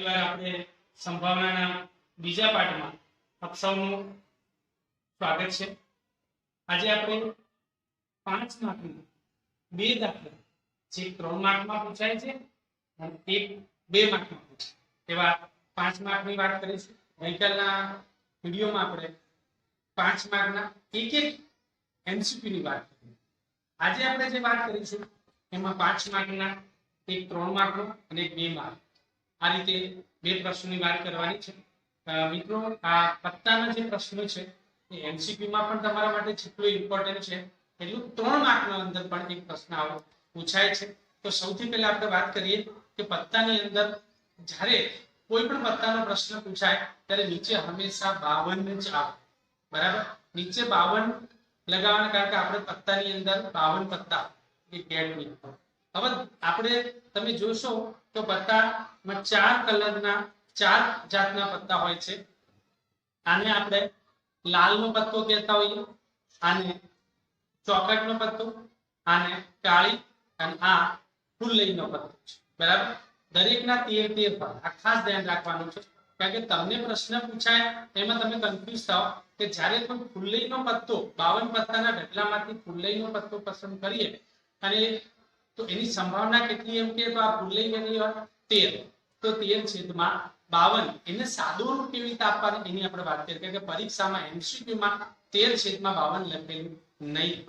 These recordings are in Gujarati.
ફરીવાર આપણે સંભાવનાના બીજા પાઠમાં આપ સૌનું સ્વાગત છે. આજે આપણે પાંચ માર્કના, બે દાખલા, જે ત્રણ માર્કમાં પૂછાય છે અને એક બે માર્કમાં પૂછાય એવા પાંચ માર્કની વાત કરીશું. ગઈકાલના વિડીયોમાં આપણે પાંચ માર્કના એક એક MCQ ની વાત કરી. આજે આપણે જે વાત કરીશું, એમાં પાંચ માર્કના એક ત્રણ માર્કનો અને એક બે માર્ક. આ રીતે બે પ્રશ્નોની વાત કરવાની છે. મિત્રો, આ પત્તાના જે પ્રશ્નો છે, એ એમસીક્યુ માં પણ તમારા માટે જેટલું ઇમ્પોર્ટન્ટ છે, એટલું ત્રણ માર્કના અંદર પણ એક પ્રશ્ન આવો, પૂછાય છે. તો સૌથી પહેલા આપણે વાત કરીએ કે પત્તાની અંદર જ્યારે કોઈ પણ પત્તાનો પ્રશ્ન પૂછાય, ત્યારે નીચે હંમેશા બાવન જ આવે. બરાબર? નીચે બાવન લગાવવાના કારણ કે આપણે પત્તાની અંદર બાવન પત્તા, એ ગેટ હવે આપણે, તમે જોશો તો પત્તામાં ચાર કલરના, ચાર જાતના પત્તા હોય છે. આને આપણે લાલનો પત્તો કહેતા હોઈએ, આને ચોકટનો પત્તો, આને કાળી અને આ ફૂલૈનો પત્તો છે. બરાબર? દરેકના તેર તેર હોય આ ખાસ ધ્યાન રાખવાનું છે. કારણ કે તમને પ્રશ્ન પૂછાય, એમાં તમે કન્ફ્યુઝ થાઓ કે જ્યારે કોઈ નો પત્તો, બાવન પત્તાના ઢગલામાંથી નો પત્તો પસંદ કરીએ અને તો એની સંભાવના કેટલી એમ કે તો આ ફુલ્લઈ કેટલી હોય? તેર. તો તેર છેદમાં બાવન. એને સાદું રૂપ કેવી રીતે આપવાનું? એની આપણે વાત કરીએ કે પરીક્ષામાં એમસીક્યુમાં તેર છેદમાં બાવન લખેલું નહીં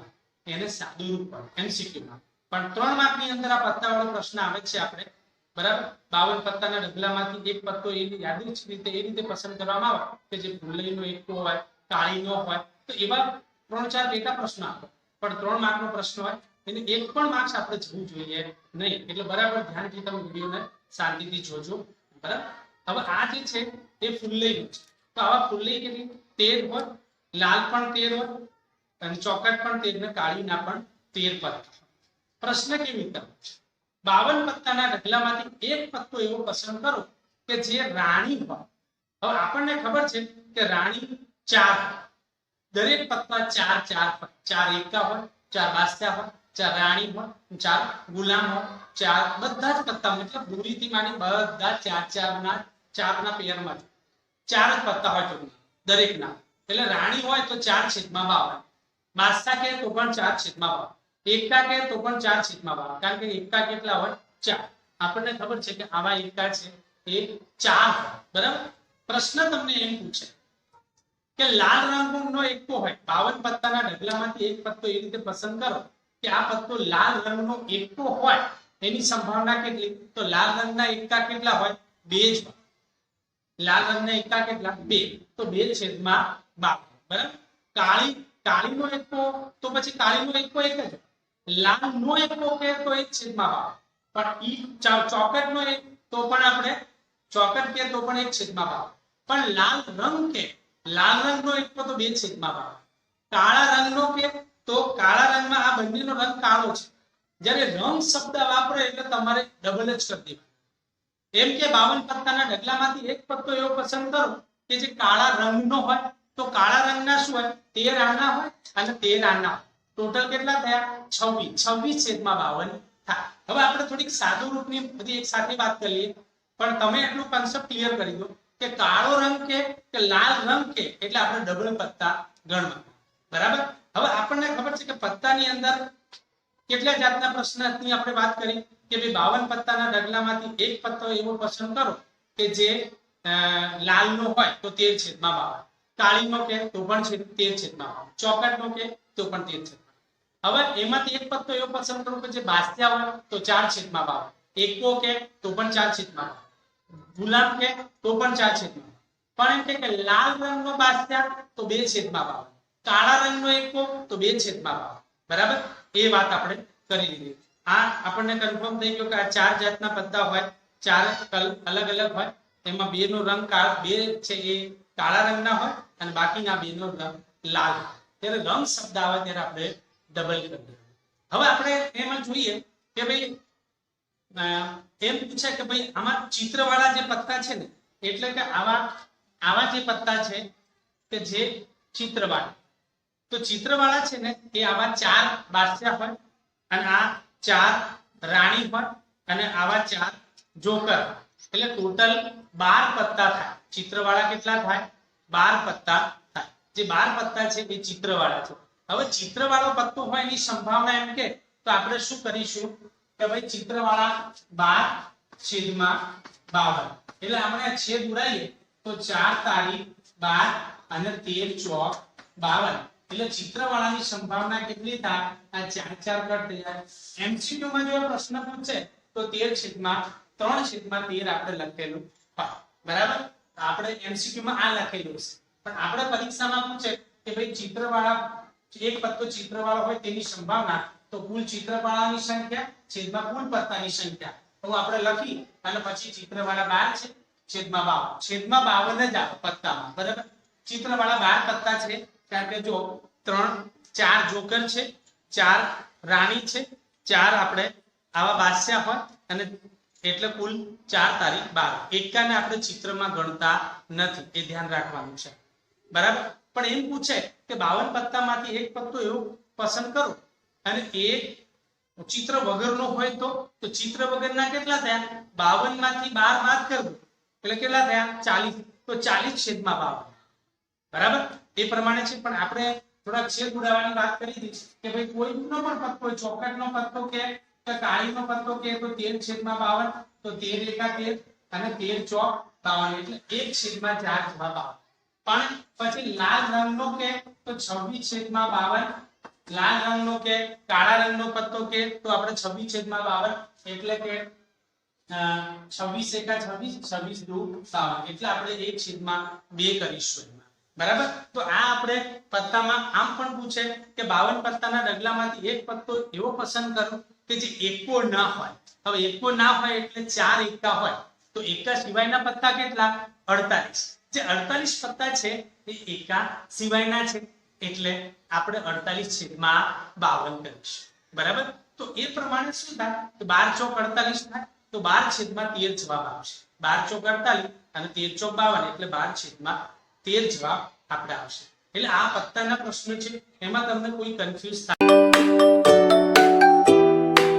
એને સાદું રૂપ પણ એમસીક્યુમાં પણ ત્રણ માર્કની અંદર આ પત્તાવાળો પ્રશ્ન આવે છે આપણે. બરાબર? બાવન પત્તાના ઢગલામાંથી એક પત્તો એ યાદૃચ્છિક રીતે, એ રીતે પસંદ કરવામાં આવે. કે જે ભૂલઈનો એક હોય, કાળીનો હોય. તો એવા ત્રણ ચાર પેટા પ્રશ્નો આપો પણ ત્રણ માર્કનો પ્રશ્ન હોય. એને એક પણ માર્ક્સ આપણે જવું જોઈએ નહીં. એટલે બરાબર ધ્યાનથી તમે વિડીયોને શાંતિથી જોજો. બરાબર? હવે આ જે છે, એ ફુલ્લઈનું છે. તો આવા ફૂલ્લઈ કેટલી? તેર હોય, લાલ પણ તેર હોય, અને ચોકટ પણ તેર ને કાળીના પણ તેર પત્તા પ્રશ્ન કેવી રીતે બાવન પત્તાના ઢગલામાંથી એક પત્તો એવો પસંદ કરો કે જે રાણી હોય. હવે આપણને ખબર છે કે રાણી ચાર દરેક પત્તા ચાર ચાર ચાર એકા હોય, ચાર બાસ્તા હોય. ચાર રાણી હોય ચાર ગુલામ હોય ચાર બધા જ પત્તા, મતલબ દૂરીથી માની બધા ચાર ચાર ના ચાર ના પેરમાં. ચાર જ પત્તા હોય ટૂંકમાં, દરેકના. એટલે રાણી હોય તો ચાર છેદમાં બાવન બાદશાહ કે તો પણ ચાર છેદમાં બાવન એકતા કે તો પણ ચાર છેદમાં બાવન કારણ કે એકા કેટલા હોય? ચાર. આપણને ખબર છે કે આવા એકા છે એ ચાર બરાબર? પ્રશ્ન તમને એમ પૂછે કે લાલ રંગનો એકતો હોય, બાવન પત્તાના ઢગલામાંથી એક પત્તો એ રીતે પસંદ કરો. કે આ પત્તો લાલ રંગનો એકો હોય એની સંભાવના કેટલી તો લાલ રંગના એકા કેટલા હોય બે જ હોય લાલ રંગના એકા કેટલા બે તો બે છેદમાં બાવન બરાબર કાળી કાળીનો એકો તો પછી કાળીનો એકો એક જ હોય. લાલનો એકો કે તો એક છેદમાં બાવન પણ ઈ ચા- ચોકટનો એક તો પણ આપણે ચોકટ કે તો પણ એક છેદમાં બાવન પણ લાલ રંગ કે લાલ રંગનો એક તો બે છેદમાં બાવન કાળા રંગનો કે તો કાળા રંગમાં આ બંનેનો રંગ કાળો છે. જ્યારે રંગ શબ્દ વાપરો એટલે તમારે ડબલ જ કરી દેવા એમ કે બાવન પત્તાના ઢગલામાંથી એક પત્તો એવો પસંદ કરો કે જે કાળા રંગનો હોય. તો કાળા રંગના શું હોય? તેર આના હોય અને તેર આના ટોટલ કેટલા થયા? છવ્વીસ. છવ્વીસ છેદમાં બાવન થાય. હવે આપણે થોડીક સાદુ રૂપની બધી એક સાથે વાત કરીએ. પણ તમે એટલું કન્સેપ્ટ ક્લિયર કરી દો કે કાળો રંગ કે લાલ રંગ કે એટલે આપણે ડબલ પત્તા ગણવા બરાબર? હવે આપણને ખબર છે કે પત્તાની અંદર કેટલા જાતના પ્રશ્નની આપણે વાત કરી કે ભાઈ બાવન પત્તાના ડગલામાંથી એક પત્તો એવો પસંદ કરો કે જે લાલનો હોય તો તેર છેદમાં બાવન. કાળીનો કે તો પણ છે તેર છેદમાં બાવન. ચોકટનો કે તો પણ તેર છેદમાં હવે એમાંથી એક પત્તો એવો પસંદ કરો કે જે બાસ્યા હોય તો ચાર છેદમાં બાવન. એકો કે તો પણ ચાર છેદમાં ગુલાબ કે તો પણ ચાર છેદમાં પણ એમ કે લાલ રંગનો બાસ્યા તો બે છેદમાં બાવન. કાળા રંગનો એકો તો બે છેદમાં બાવન બરાબર? એ વાત આપણે કરી લીધી. આ આપણને કન્ફર્મ થઈ ગયું કે આ ચાર જાતના પત્તા હોય. ચાર અલગ અલગ હોય. એમાં બે નો રંગ કાળ બે છે એ કાળા રંગના હોય અને બાકીના બે નો રંગ લાલ ત્યારે રંગ શબ્દ આવે ત્યારે આપણે ડબલ કરી દેવાનું. હવે આપણે એમાં જોઈએ કે ભાઈ એમ પૂછે કે ભાઈ, આમાં ચિત્રવાળા જે પત્તા છે ને, એટલે કે આવા આવા જે પત્તા છે કે જે ચિત્રવાળા. તો ચિત્રવાળા છે ને, એ આવા ચાર બાદશાહ હોય અને આ ચાર રાણી હોય અને આવા ચાર જોકર. એટલે ટોટલ બાર પત્તા થાય. ચિત્રવાળા કેટલા થાય? બાર પત્તા થાય. જે બાર પત્તા છે એ ચિત્રવાળા છે. હવે ચિત્રવાળો પત્તો હોય એની સંભાવના એમ કે, તો આપણે શું કરીશું કે ભાઈ ચિત્રવાળા બાર છેદમાં બાવન. એટલે આપણે છેદ ઉડાવીએ તો ચાર તારીખ બાર અને તેર ચોક બાવન. એટલે ચિત્રવાળાની સંભાવના કેટલી થાય? આ ચાર ચાર કટ થઈ જાય એમસીક્યુ માં જો પ્રશ્ન પૂછે, તો તેર છેદમાં ત્રણ છેદમાં તેર આપણે લખેલું હોય બરાબર? આપણે એમસીક્યુ માં આ લખેલું છે. પણ આપણે પરીક્ષામાં પૂછે કે ભાઈ ચિત્રવાળા એક પત્તો ચિત્રવાળો હોય તેની સંભાવના, તો કુલ ચિત્રવાળાની સંખ્યા છેદમાં કુલ પત્તાની સંખ્યા. તો આપણે લખી અને પછી ચિત્રવાળા બાર છે, છેદમાં બાવન. છેદમાં બાવન જ આવે પત્તામાં. બરાબર? ચિત્રવાળા બાર પત્તા છે કારણ કે જો ત્રણ, ચાર જોકર છે, ચાર રાણી છે, ચાર આપણે આવા બાદશાહ હોય અને એટલે કુલ ચાર તારીખ બાર. એકાને આપણે ચિત્રમાં ગણતા નથી, એ ધ્યાન રાખવાનું છે. બરાબર? પણ એમ પૂછે કે બાવન પત્તામાંથી એક પત્તો એવો પસંદ કરો અને એ ચિત્ર વગરનો હોય તો તો ચિત્ર વગરના કેટલા થયા? બાવનમાંથી બાર બાદ કરવું. એટલે કેટલા થયા? ચાલીસ. તો ચાલીસ છેદમાં બાવન. બરાબર? એ પ્રમાણે છે, પણ આપણે થોડાક છેદ ઉડાવવાની વાત કરી હતી કે ભાઈ કોઈ નો પણ પત્તો ચોકટ ચોકટનો પત્તો કે કાળી કાળીનો પત્તો કે તો તેર છેદમાં બાવન, તો તેર એકા તેર અને તેર ચોક બાવન, એટલે એક છેદમાં ચાર જવાબ આવે. પણ પછી લાલ રંગનો કે તો છવ્વીસ છેદમાં બાવન, લાલ રંગનો કે કાળા રંગનો પત્તો કે તો આપણે છવ્વીસ છેદમાં બાવન, એટલે કે છવ્વીસ એકા છવ્વીસ છવ્વીસ દુ બાવન, એટલે આપણે એક છેદમાં બે કરીશું એમાં. બરાબર? તો આ આપણે પત્તામાં આમ પણ પૂછે કે બાવન પત્તાના ડગલામાંથી એક પત્તો એવો પસંદ કરો કે જે એકો ન હોય. હવે એકો ના હોય એટલે ચાર એકા હોય. તો એકા સિવાયના પત્તા કેટલા? અડતાલીસ. જે અડતાલીસ પત્તા છે એ એકા સિવાયના છે. એટલે આપણે અડતાલીસ છેદમાં બાવન કરીશું. બરાબર? તો એ પ્રમાણે શું થાય? તો બાર ચોક અડતાલીસ થાય. તો બાર છેદમાં તેર જવાબ આવશે. બાર ચોક અડતાલીસ અને તેર ચોક બાવન એટલે બાર છેદમાં તેર જવાબ આપણે આવશે. એટલે આ પત્તાના પ્રશ્નો છે. એમાં તમને કોઈ કન્ફ્યુઝ થાય